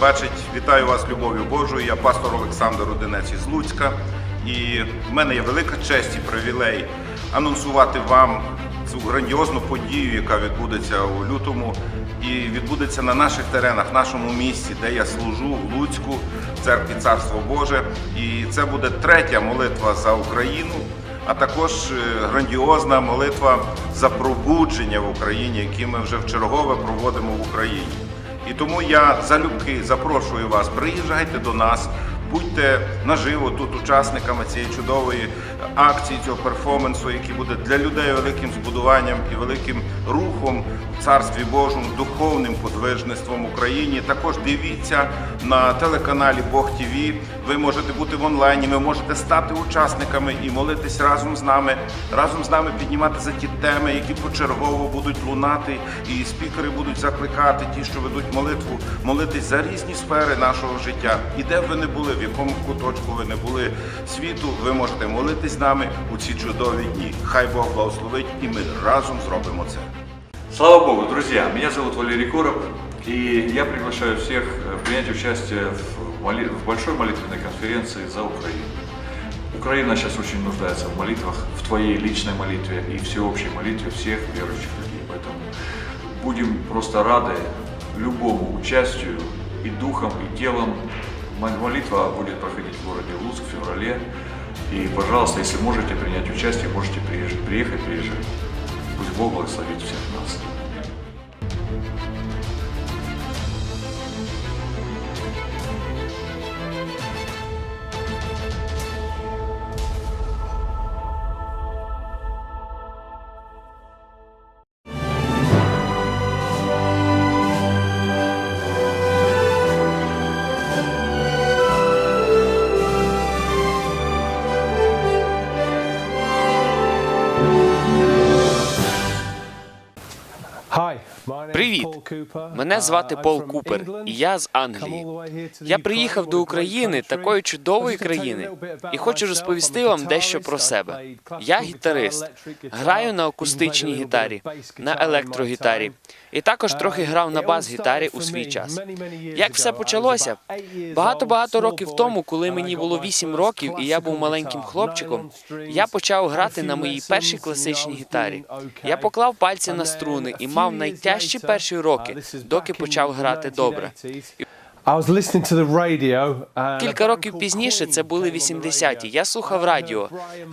бачить, вітаю вас любов'ю Божою. Я пастор Олександр Рудинець із Луцька. І в мене є велика честь і привілей анонсувати вам цю грандіозну подію, яка відбудеться у лютому, і відбудеться на наших теренах, в нашому місті, де я служу в Луцьку, в церкві Царство Боже. І це буде третя молитва за Україну а також е, грандіозна молитва за пробудження в Україні, які ми вже вчергове проводимо в Україні. І тому я залюбки запрошую вас, приїжджайте до нас, будьте наживо тут учасниками цієї чудової акції, цього перформансу, який буде для людей великим збудуванням і великим рухом в царстві Божому, духовним подвижництвом Україні. Також дивіться на телеканалі Бог ТВ. Ви можете бути в онлайні, ви можете стати учасниками і молитись разом з нами, разом з нами піднімати за ті теми, які почергово будуть лунати, і спікери будуть закликати ті, що ведуть молитву, молитись за різні сфери нашого життя. І де б ви не були, в якому куточку ви не були світу, ви можете молитись з нами у ці чудові дні. Хай Бог благословить, і ми разом зробимо це. Слава Богу, друзья! Меня зовут Валерий Короб, и я приглашаю всех э, принять участие в, моли- в большой молитвенной конференции за Украину. Украина сейчас очень нуждается в молитвах, в твоей личной молитве и всеобщей молитве всех верующих людей. Поэтому будем просто рады любому участию и духом, и телом. Мо- Молитва будет проходить в городе Луцк в феврале. И, пожалуйста, если можете принять участие, можете приехать, приехать, приезжать. Пусть Бог благословит всех нас. Мене звати Пол Купер, і я з Англії. Я приїхав до України, такої чудової країни, і хочу розповісти вам дещо про себе. Я гітарист, граю на акустичній гітарі, на електрогітарі, і також трохи грав на бас-гітарі у свій час. Як все почалося? Багато-багато років тому, коли мені було 8 років і я був маленьким хлопчиком, я почав грати на моїй першій класичній гітарі. Я поклав пальці на струни і мав найтяжчі перші роки, доки почав грати добре. Кілька років пізніше, це були 80-ті, я слухав радіо,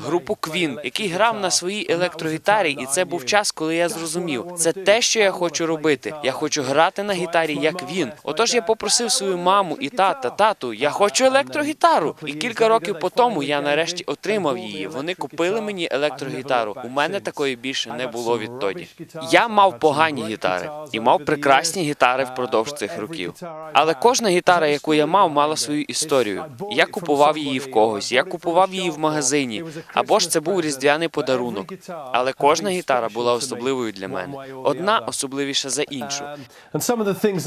групу Queen, який грав на своїй електрогітарі, і це був час, коли я зрозумів, це те, що я хочу робити. Я хочу грати на гітарі, як він. Отож я попросив свою маму і тата, тату, я хочу електрогітару. І кілька років по тому я нарешті отримав її. Вони купили мені електрогітару. У мене такої більше не було відтоді. Я мав погані гітари і мав прекрасні гітари впродовж цих років. Але кожна гітара, яку я мав, мала свою історію. Я купував її в когось, я купував її в магазині, або ж це був різдвяний подарунок. Але кожна гітара була особливою для мене. Одна особливіша за іншу.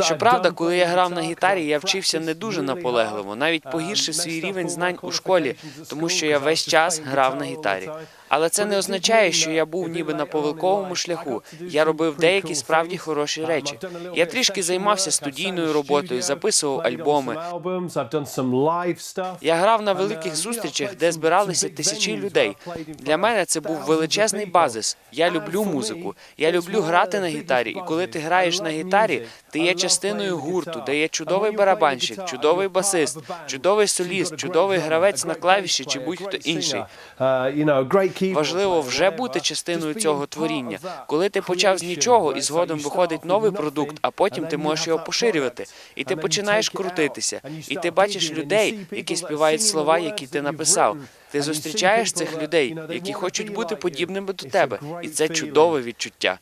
Щоправда, коли я грав на гітарі, я вчився не дуже наполегливо, навіть погіршив свій рівень знань у школі, тому що я весь час грав на гітарі. Але це не означає, що я був ніби на повилковому шляху. Я робив деякі справді хороші речі. Я трішки займався студійною роботою, записував альбоми. Я грав на великих зустрічах, де збиралися тисячі людей. Для мене це був величезний базис. Я люблю музику. Я люблю грати на гітарі. І коли ти граєш на гітарі, ти є частиною гурту, де є чудовий барабанщик, чудовий басист, чудовий соліст, чудовий гравець на клавіші чи будь-хто інший. Важливо вже бути частиною цього творіння. Коли ти почав з нічого, і згодом виходить новий продукт, а потім ти можеш його поширювати, і ти починаєш крутитися, і ти бачиш людей, які співають слова, які ти написав. Ти зустрічаєш цих людей, які хочуть бути подібними до тебе, і це чудове відчуття.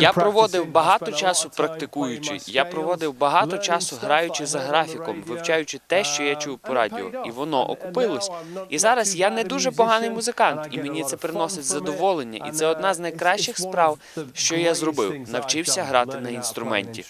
Я проводив багато часу практикуючи. Я проводив багато часу граючи за графіком, вивчаючи те, що я чув по радіо, і воно окупилось. І зараз я не дуже поганий музикант, і мені це приносить задоволення. І це одна з найкращих справ, що я зробив. Навчився грати на інструменті.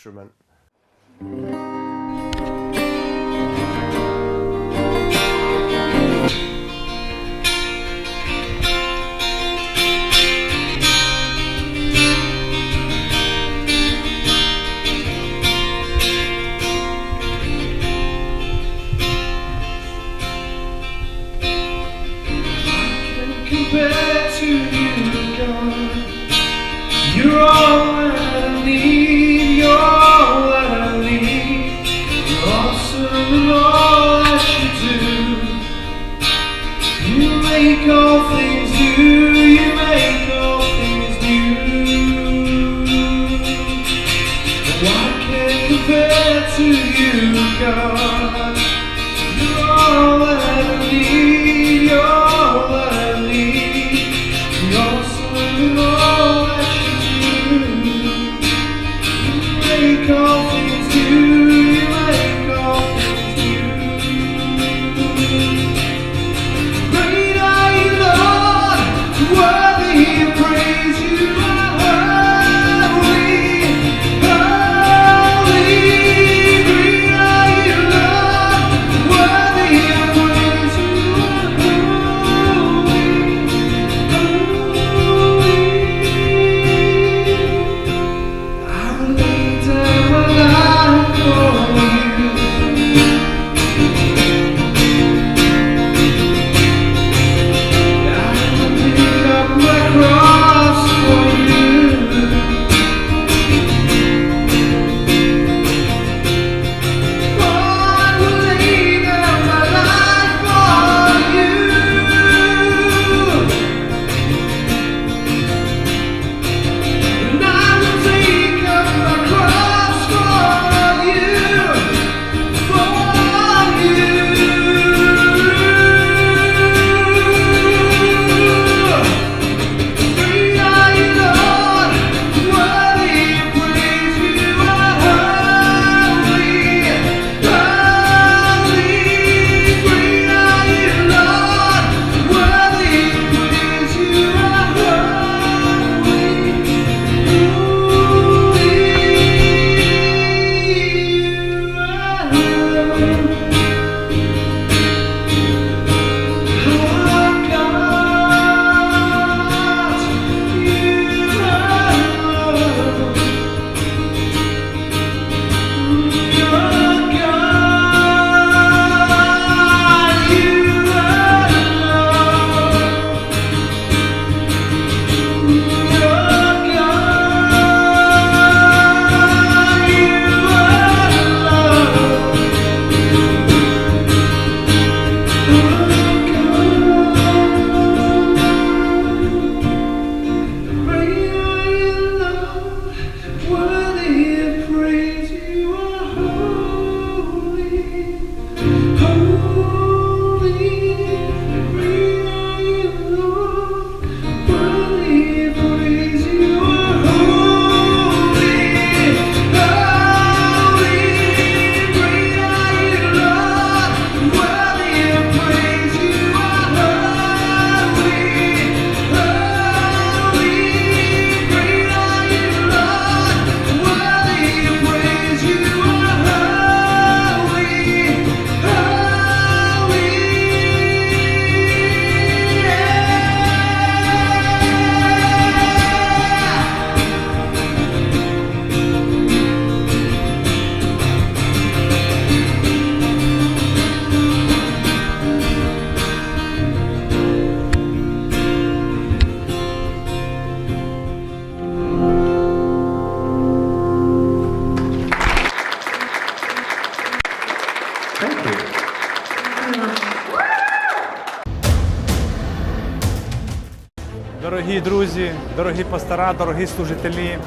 Дорогі друзі, дорогі пастора, дорогі служителі,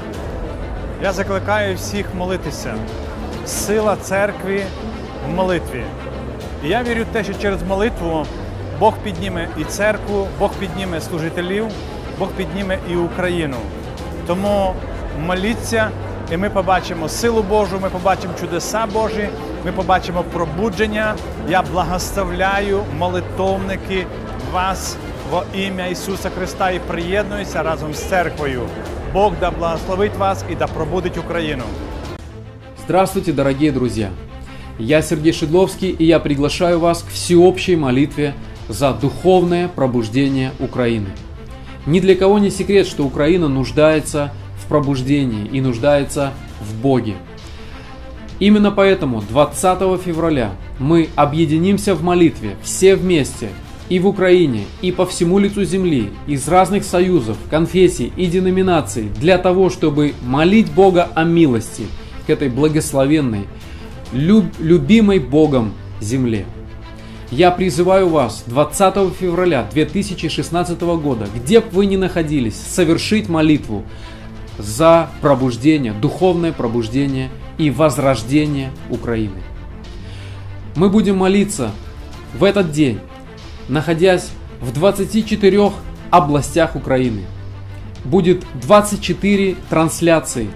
я закликаю всіх молитися. Сила церкви в молитві. І я вірю в те, що через молитву Бог підніме і церкву, Бог підніме служителів, Бог підніме і Україну. Тому моліться, і ми побачимо силу Божу, ми побачимо чудеса Божі, ми побачимо пробудження. Я благословляю молитовники вас во ім'я Ісуса Христа і приєднуюся разом з церквою. Бог да благословить вас і да пробудить Україну. Здравствуйте, дорогие друзья! Я Сергей Шедловский, и я приглашаю вас к всеобщей молитве за духовное пробуждение Украины. Ни для кого не секрет, что Украина нуждается в пробуждении и нуждается в Боге. Именно поэтому 20 февраля мы объединимся в молитве все вместе и в Украине, и по всему лицу земли, из разных союзов, конфессий и деноминаций, для того, чтобы молить Бога о милости к этой благословенной, люб- любимой Богом земле. Я призываю вас 20 февраля 2016 года, где бы вы ни находились, совершить молитву за пробуждение, духовное пробуждение и возрождение Украины. Мы будем молиться в этот день, находясь в 24 областях Украины. Будет 24 трансляции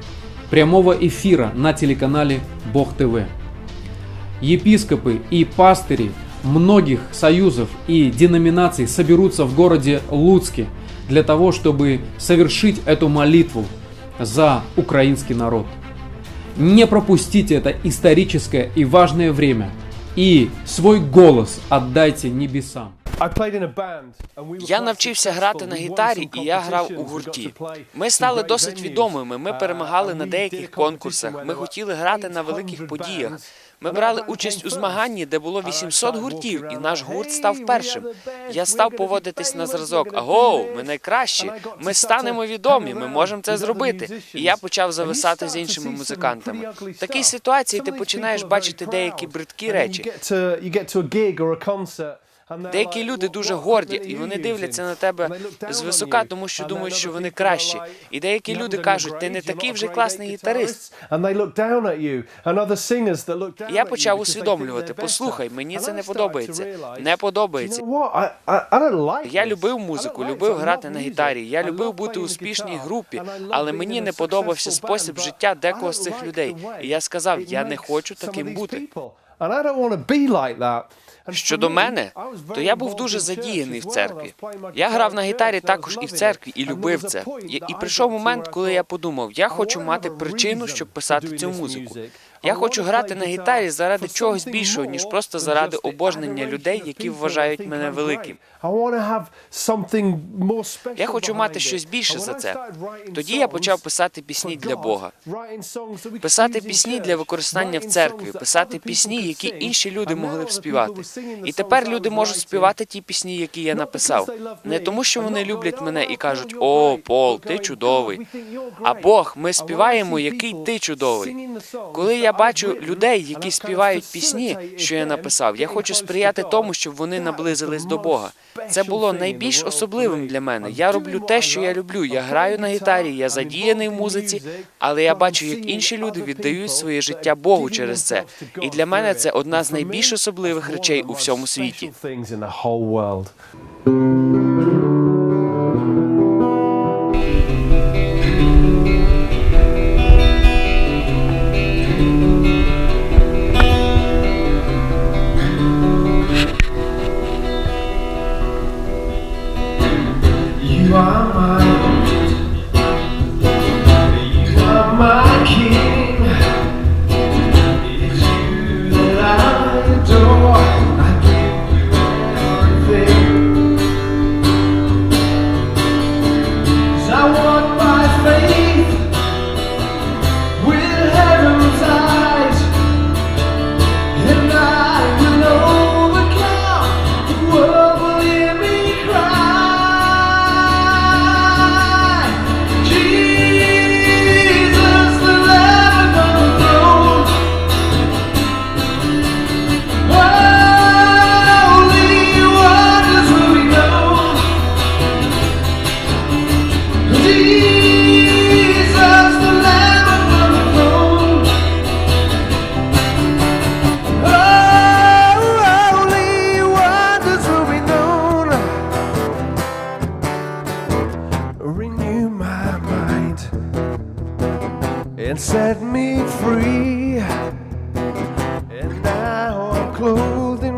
прямого эфира на телеканале Бог ТВ. Епископы и пастыри многих союзов и деноминаций соберутся в городе Луцке для того, чтобы совершить эту молитву за украинский народ. Не пропустите это историческое и важное время и свой голос отдайте небесам. Я навчився грати на гітарі, і я грав у гурті. Ми стали досить відомими. Ми перемагали на деяких конкурсах. Ми хотіли грати на великих подіях. Ми брали участь у змаганні, де було 800 гуртів, і наш гурт став першим. Я став поводитись на зразок. Аго, ми найкращі. Ми станемо відомі. Ми можемо це зробити. І я почав зависати з іншими музикантами. В такій ситуації ти починаєш бачити деякі бридкі речі. Деякі люди дуже горді, і вони дивляться на тебе звисока, тому що думають, що вони кращі. І деякі люди кажуть, ти не такий вже класний гітарист. Я почав усвідомлювати, послухай, мені це не подобається. Не подобається. Я любив музику, любив грати на гітарі. Я любив бути у успішній групі, але мені не подобався спосіб життя декого з цих людей. І я сказав, я не хочу таким бути. Щодо мене, то я був дуже задіяний в церкві. Я грав на гітарі також і в церкві, і любив це. І, прийшов момент, коли я подумав, я хочу мати причину, щоб писати цю музику. Я хочу грати на гітарі заради чогось більшого, ніж просто заради обожнення людей, які вважають мене великим. Я хочу мати щось більше за це. Тоді я почав писати пісні для Бога. Писати пісні для використання в церкві, писати пісні, які інші люди могли б співати. І тепер люди можуть співати ті пісні, які я написав. Не тому, що вони люблять мене і кажуть: О, Пол, ти чудовий. А Бог, ми співаємо, який ти чудовий. Коли я бачу людей, які співають пісні, що я написав, я хочу сприяти тому, щоб вони наблизились до Бога. Це було найбільш особливим для мене. Я роблю те, що я люблю. Я граю на гітарі, я задіяний в музиці, але я бачу, як інші люди віддають своє життя Богу через це. І для мене це одна з найбільш особливих речей у всьому світі.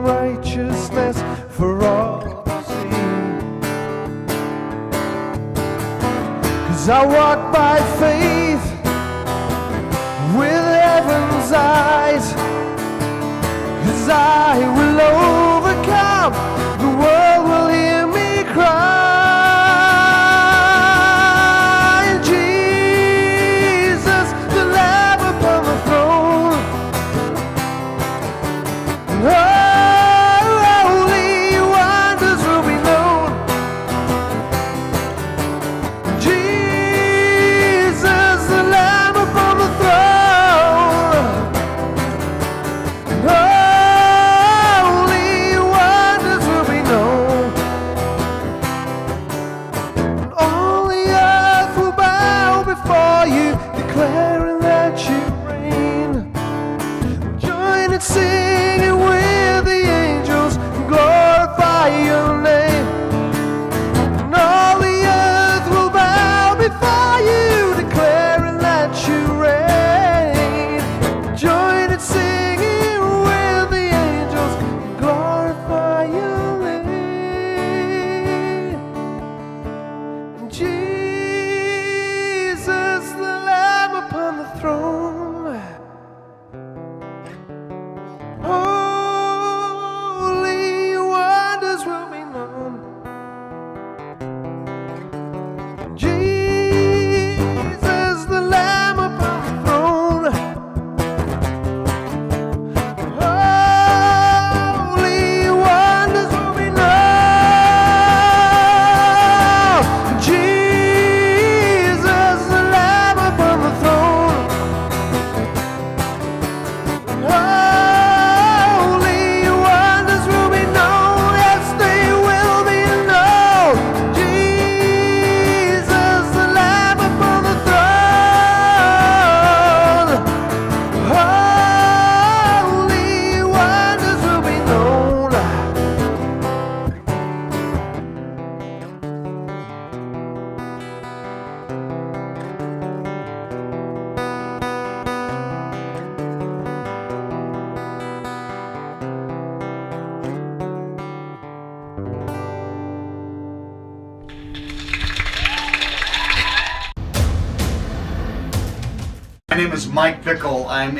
Righteousness for all to see. Cause I walk by faith with heaven's eyes. Cause I will overcome, the world will hear me cry.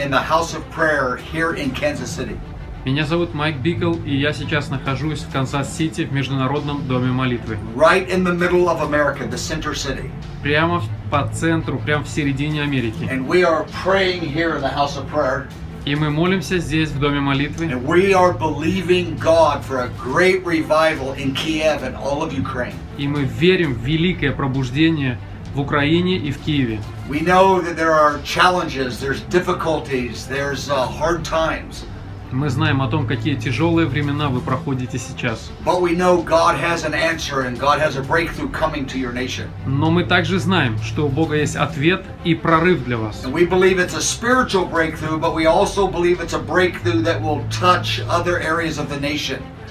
In the House of Prayer here in Kansas City. Меня зовут Майк Бикл, и я сейчас нахожусь в Канзас-Сити в Международном доме молитвы. Right in the middle of America, the center city. Прямо по центру, прямо в середине Америки. And we are praying here in the House of Prayer. И мы молимся здесь, в доме молитвы. And we are believing God for a great revival in Kiev and all of Ukraine. И мы верим в великое пробуждение в Украине и в Киеве. We know that there are challenges, there's difficulties, there's uh, hard times. Мы знаем о том, какие тяжелые времена вы проходите сейчас. Но мы также знаем, что у Бога есть ответ и прорыв для вас.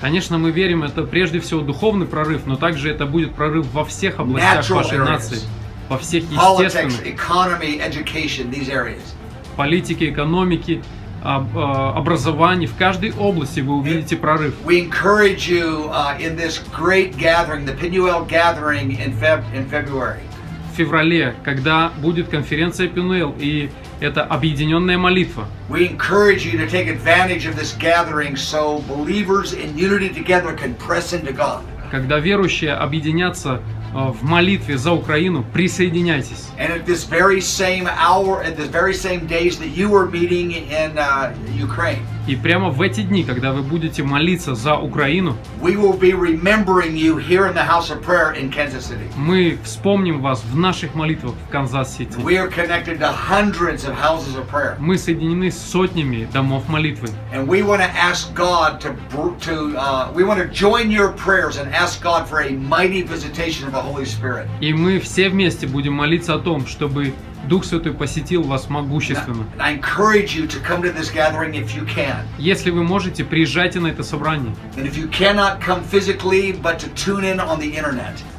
Конечно, мы верим, это прежде всего духовный прорыв, но также это будет прорыв во всех областях Natural вашей areas. нации. Во всех естественных, economy, education, these areas. политике, экономике, об- э, образовании, в каждой области вы увидите прорыв. We encourage you uh, in this great gathering, the Pinuel gathering in, Feb- in February. В феврале, когда будет конференция Пинуэл, и это объединенная молитва. We encourage you to take advantage of this gathering so believers in unity together can press into God. Когда верующие объединятся э, в молитве за Украину, присоединяйтесь. And at this very same hour, at the very same days that you were meeting in uh, Ukraine, И прямо в эти дни, когда вы будете молиться за Украину, we will be remembering you here in the house of prayer in Kansas City. мы вспомним вас в наших молитвах в Канзас-Сити. We are connected to hundreds of houses of prayer. Мы соединены с сотнями домов молитвы. And we want to ask God to, br- to uh, we want to join your prayers and ask God for a mighty visitation of the Holy Spirit. И мы все вместе будем молиться о том, чтобы Дух Святой посетил вас могущественно. Если вы можете, приезжайте на это собрание.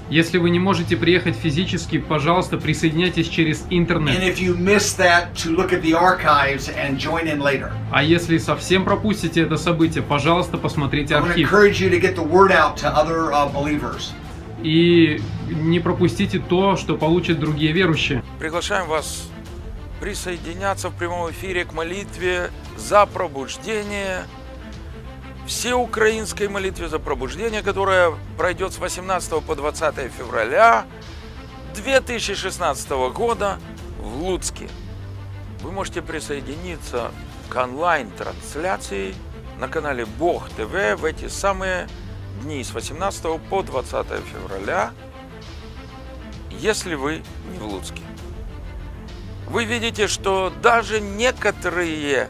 Если вы не можете приехать физически, пожалуйста, присоединяйтесь через интернет. А если совсем пропустите это событие, пожалуйста, посмотрите архив. И не пропустите то, что получат другие верующие. Приглашаем вас присоединяться в прямом эфире к молитве за пробуждение, всеукраинской молитве за пробуждение, которая пройдет с 18 по 20 февраля 2016 года в Луцке. Вы можете присоединиться к онлайн-трансляции на канале Бог ТВ в эти самые дни с 18 по 20 февраля, если вы не в Луцке вы видите, что даже некоторые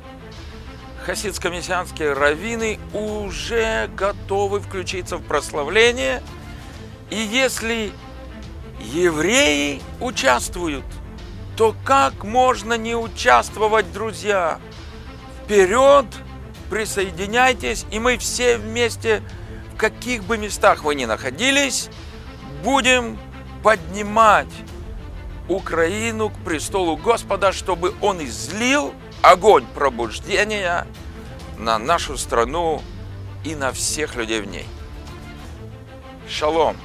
хасидско-мессианские раввины уже готовы включиться в прославление. И если евреи участвуют, то как можно не участвовать, друзья? Вперед, присоединяйтесь, и мы все вместе, в каких бы местах вы ни находились, будем поднимать Украину к престолу Господа, чтобы Он излил огонь пробуждения на нашу страну и на всех людей в ней. Шалом!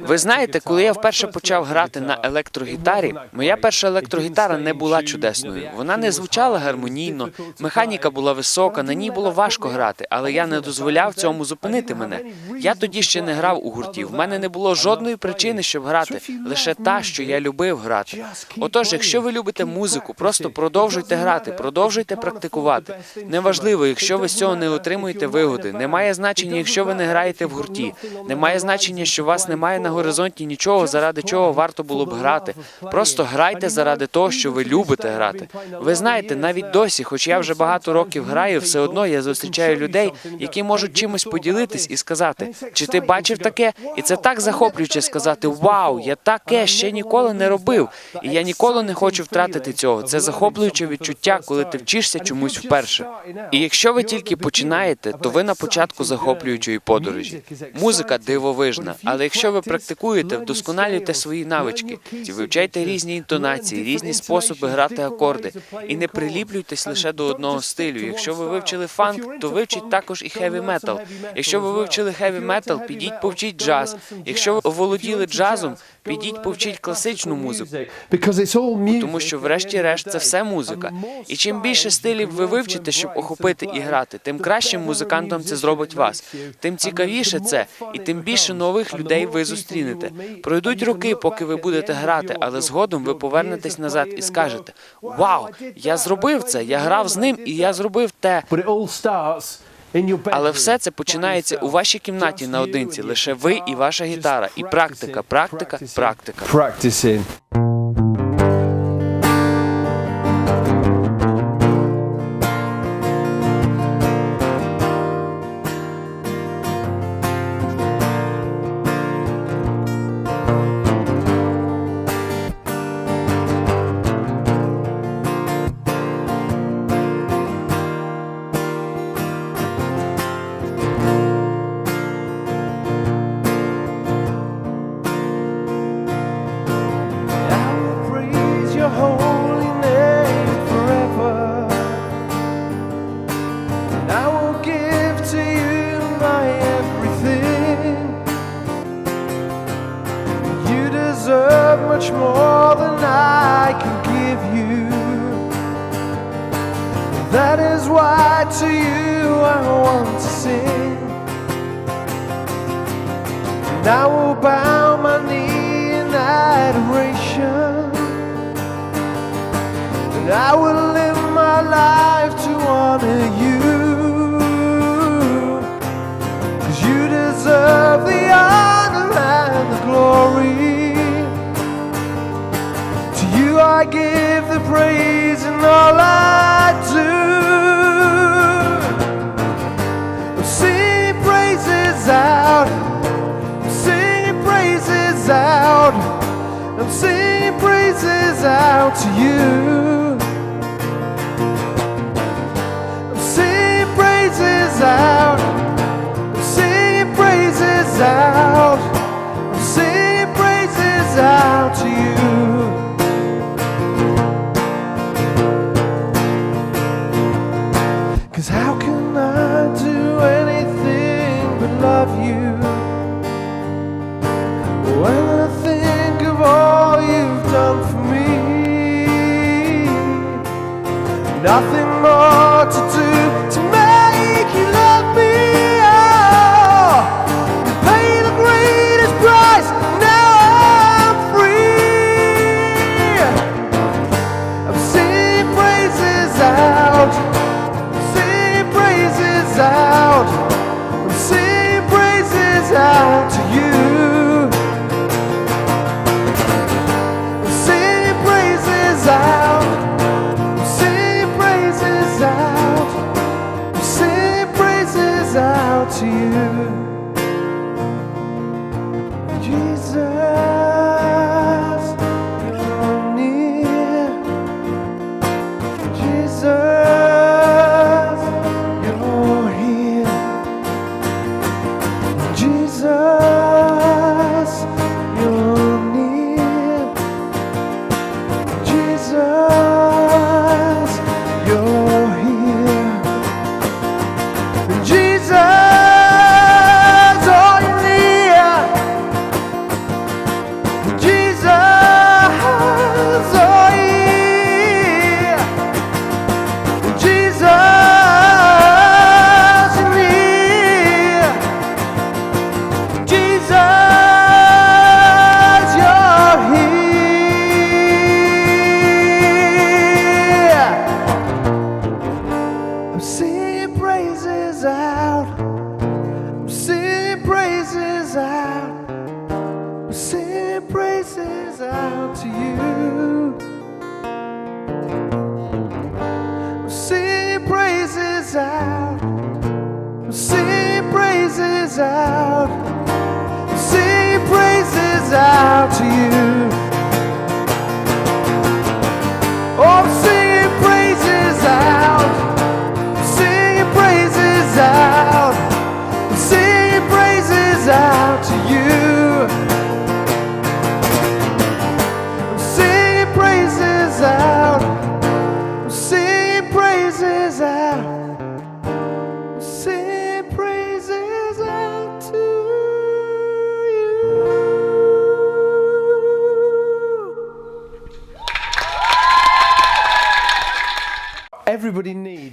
Ви знаєте, коли я вперше почав грати на електрогітарі, моя перша електрогітара не була чудесною. Вона не звучала гармонійно, механіка була висока, на ній було важко грати, але я не дозволяв цьому зупинити мене. Я тоді ще не грав у гурті. В мене не було жодної причини, щоб грати, лише та, що я любив грати. Отож, якщо ви любите музику, просто продовжуйте грати, продовжуйте практикувати. Неважливо, якщо ви з цього не отримуєте вигоди. Немає значення, якщо ви не граєте в гурті. Немає значення, що у вас немає на горизонті нічого, заради чого варто було б грати. Просто грайте заради того, що ви любите грати. Ви знаєте, навіть досі, хоч я вже багато років граю, все одно я зустрічаю людей, які можуть чимось поділитись і сказати, чи ти бачив таке? І це так захоплююче сказати: Вау, я таке ще ніколи не робив, і я ніколи не хочу втратити цього. Це захоплююче відчуття, коли ти вчишся чомусь вперше. І якщо ви тільки починаєте, то ви на початку захоплюючої подорожі. Музика дивовижна, але якщо ви практикуєте, вдосконалюйте свої навички, вивчайте різні інтонації, різні способи грати акорди, і не приліплюйтесь лише до одного стилю. Якщо ви вивчили фанк, то вивчіть також і хеві метал. Якщо ви вивчили хеві метал, підіть повчіть джаз. Якщо ви оволоділи джазом, Підіть повчіть класичну музику, тому що, врешті-решт, це все музика. І чим більше стилів ви вивчите, щоб охопити і грати, тим кращим музикантом це зробить вас. Тим цікавіше це, і тим більше нових людей ви зустрінете. Пройдуть роки, поки ви будете грати, але згодом ви повернетесь назад і скажете: Вау! Я зробив це! Я грав з ним, і я зробив те. Але все це починається у вашій кімнаті наодинці. Лише ви і ваша гітара, і практика, практика, практика. to you.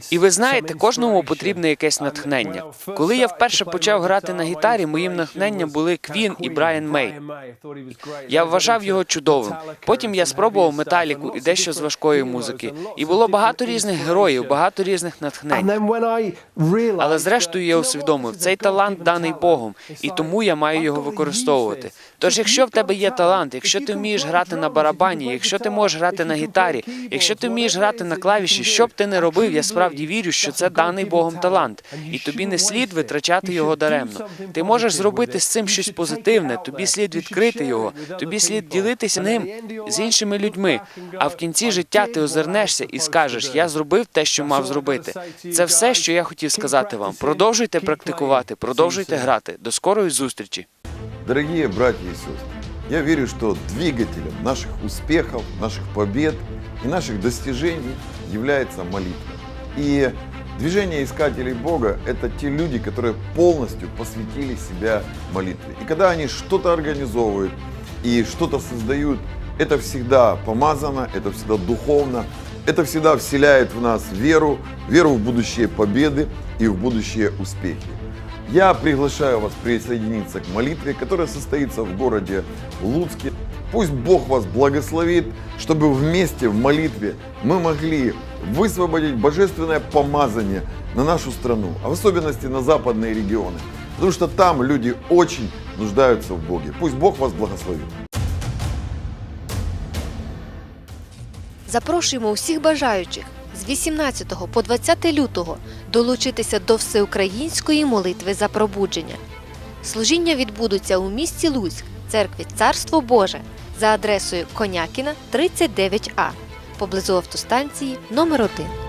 І ви знаєте, кожному потрібне якесь натхнення. Коли я вперше почав грати на гітарі, моїм натхненням були Квін і Брайан Мей. Я вважав його чудовим. Потім я спробував металіку і дещо з важкої музики. І було багато різних героїв, багато різних натхнень. Але зрештою я усвідомив, цей талант даний Богом, і тому я маю його використовувати. Тож, якщо в тебе є талант, якщо ти вмієш грати на барабані, якщо ти можеш грати на гітарі, якщо ти вмієш грати на клавіші, що б ти не робив, я справді вірю, що це даний Богом талант, і тобі не слід витрачати його даремно. Ти можеш зробити з цим щось позитивне, тобі слід відкрити його, тобі слід ділитися ним з іншими людьми. А в кінці життя ти озирнешся і скажеш: Я зробив те, що мав зробити. Це все, що я хотів сказати вам. Продовжуйте практикувати, продовжуйте грати. До скорої зустрічі. Дорогие братья и сестры, я верю, что двигателем наших успехов, наших побед и наших достижений является молитва. И движение искателей Бога – это те люди, которые полностью посвятили себя молитве. И когда они что-то организовывают и что-то создают, это всегда помазано, это всегда духовно, это всегда вселяет в нас веру, веру в будущие победы и в будущие успехи. Я приглашаю вас присоединиться к молитве, которая состоится в городе Луцке. Пусть Бог вас благословит, чтобы вместе в молитве мы могли высвободить божественное помазание на нашу страну, а в особенности на западные регионы. Потому что там люди очень нуждаются в Боге. Пусть Бог вас благословит. Запрошуємо усіх бажаючих з 18 по 20 лютого долучитися до всеукраїнської молитви за пробудження. Служіння відбудуться у місті Луцьк, церкві Царство Боже за адресою Конякіна 39А поблизу автостанції номер 1